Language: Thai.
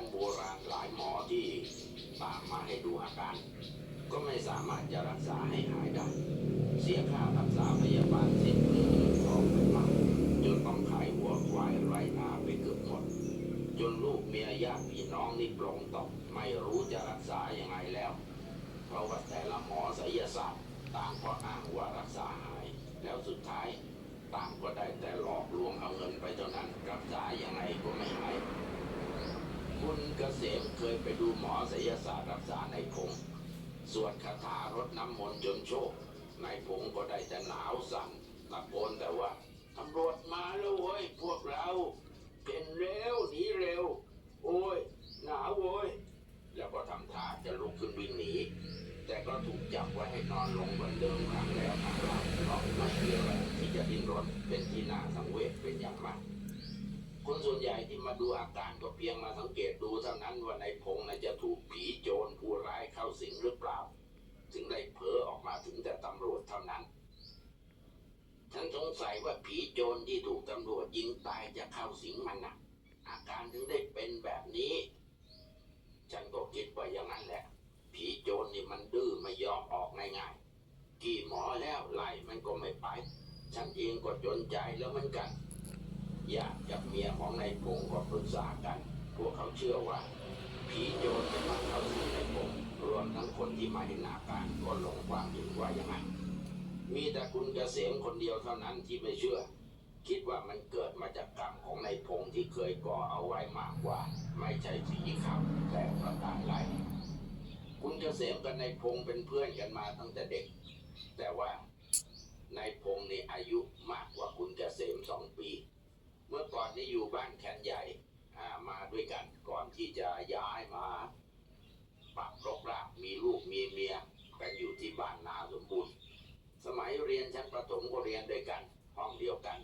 นโบราณหลายหมอที่ตามมาให้ดูอาการ ก็ไม่สามารถจะรักษาให้หายได้ เสียค่ารักษาพยาบาลสิ้นเปลืองเงินทองไปมากจนต้องขายหัวควายไร่นาไปเกือบหมดจนลูกเมียญาติพี่น้องนี่ปรงตกไม่รู้จะรักษายังไงแล้ว เพราะว่าแต่ละหมอไสยศาสตร์ต่างก็อ้างว่ารักษาหาย แล้วสุดท้ายต่างก็ได้แต่หลอกลวงเอาเงินไปเท่านั้นรักษายังไงไม่หาย คุณเกษมเคยไปดูหมอไสยศาสตร์รักษาในพงสวดคาถารดน้ำมนต์จนโชค ในพงก็ได้แต่หนาวสั่นตะโกนแต่ว่าตำรวจมาแล้วเว้ยพวกเราเป็นเร็วหนีเร็ว โอ้ย หนาวโว้ย แล้วก็ทำท่าจะลุกขึ้นวิ่งหนี แต่ก็ถูกจับไว้ให้นอนลงเหมือนเดิมครั้งแล้วครั้งเล่าเพราะไม่มีอะไรที่จะดิ้นรนเป็นที่น่าสังเวชเป็นอย่างมาก คนส่วนใหญ่ที่มาดูอาการก็เพียงมาสังเกตดูเท่านั้นว่าในพงน่ะจะถูกผีโจรผู้ร้ายเข้าสิงหรือเปล่า ถึงได้เพ้อออกมาถึงแต่ตำรวจเท่านั้น ฉันสงสัยว่าผีโจรที่ถูกตำรวจยิงตายจะเข้าสิงมันนะอาการถึงได้เป็นแบบนี้ ฉันก็คิดว่าอย่างนั้นแหละ ผีโจรนี่มันดื้อไม่ยอมออกง่ายๆกี่หมอแล้วไล่มันก็ไม่ไป ฉันเองก็จนใจแล้วเหมือนกัน ญาติกับเมียของนายพงศ์ก็ปรึกษากัน พวกเขาเชื่อว่า ผีโจรจะมาเข้าสิงนายพงศ์รวมทั้งคนที่มาเห็นอาการก็ลงความเห็นว่าอย่างนั้นมีแต่คุณเกษมคนเดียวเท่านั้นที่ไม่เชื่อ คิดว่ามันเกิดมาจากกรรมของนายพงศ์ที่เคยก่อเอาไว้มากกว่า ไม่ใช่ผีเขาแต่ประการใดคุณเกษมกับนายพงศ์เป็นเพื่อนกันมาตั้งแต่เด็ก แต่ว่านายพงศ์นี่อายุมากกว่าคุณเกษมสองปี นี้อยู่บ้านแขนใหญ่มาด้วยกันก่อนที่จะย้ายมาปรับรกรากมีลูกมีเมียกันอยู่ที่บ้านนาสมบูรณ์ สมัยเรียนชั้นประถมก็เรียนด้วยกัน ห้องเดียวกัน